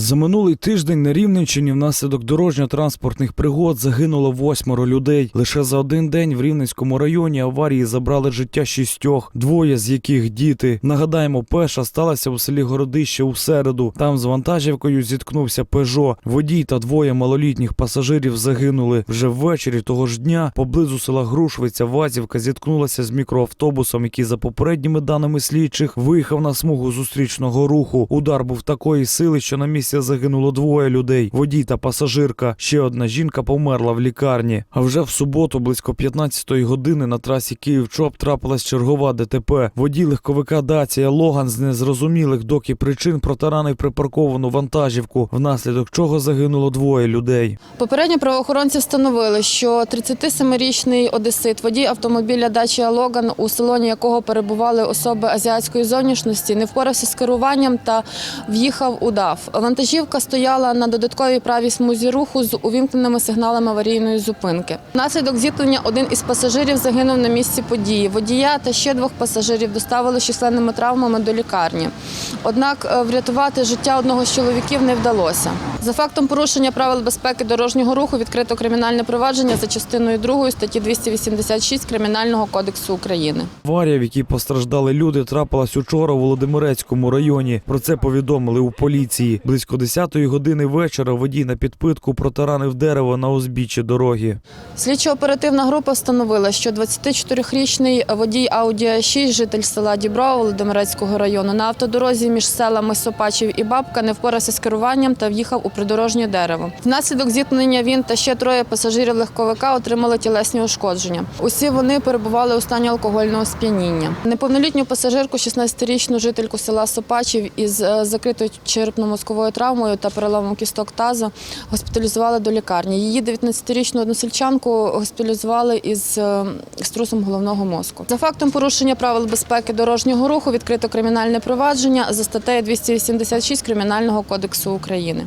За минулий тиждень на Рівненщині внаслідок дорожньо-транспортних пригод загинуло восьмеро людей. Лише за один день в Рівненському районі аварії забрали життя шістьох, двоє з яких діти. Нагадаємо, пеша сталася у селі Городище у середу. Там з вантажівкою зіткнувся Пежо. Водій та двоє малолітніх пасажирів загинули. Вже ввечері того ж дня поблизу села Грушвиця Вазівка зіткнулася з мікроавтобусом, який за попередніми даними слідчих виїхав на смугу зустрічного руху. Удар був такої сили, що на місці загинуло двоє людей: водій та пасажирка. Ще одна жінка померла в лікарні. А вже в суботу, близько 15-ї години, на трасі Київ-Чоп трапилась чергова ДТП. Водій легковика Дація Логан з незрозумілих доки причин протаранив припарковану вантажівку, внаслідок чого загинуло двоє людей. Попередньо правоохоронці встановили, що 37-річний одесит, водій автомобіля Дачія Логан, у салоні якого перебували особи азіатської зовнішності, не впорався з керуванням та в'їхав у ДАФ. Вантажівка стояла на додатковій правій смузі руху з увімкненими сигналами аварійної зупинки. Внаслідок зіткнення один із пасажирів загинув на місці події. Водія та ще двох пасажирів доставили численними травмами до лікарні. Однак е, врятувати життя одного з чоловіків не вдалося. За фактом порушення правил безпеки дорожнього руху відкрито кримінальне провадження за частиною 2 статті 286 Кримінального кодексу України. Аварія, в якій постраждали люди, трапилась учора у Володимирецькому районі. Про це повідомили у поліції. Близько 10-ї години вечора водій на підпитку протаранив дерево на узбіччі дороги. Слідчо-оперативна група встановила, що 24-річний водій Audi a 6 житель села Діброва Володимирецького району, на автодорозі між селами Сопачів і Бабка не впорався з керуванням та в'їхав у придорожнє дерево. Внаслідок зіткнення він та ще троє пасажирів легковика отримали тілесні ушкодження. Усі вони перебували у стані алкогольного сп'яніння. Неповнолітню пасажирку, 16-річну жительку села Сопачів із е, закритою черепно-мозковою травмою та переломом кісток тазу госпіталізували до лікарні. Її 19-річну односельчанку госпіталізували із е, струсом головного мозку. За фактом порушення правил безпеки дорожнього руху відкрито кримінальне провадження за статтею 286 Кримінального кодексу України.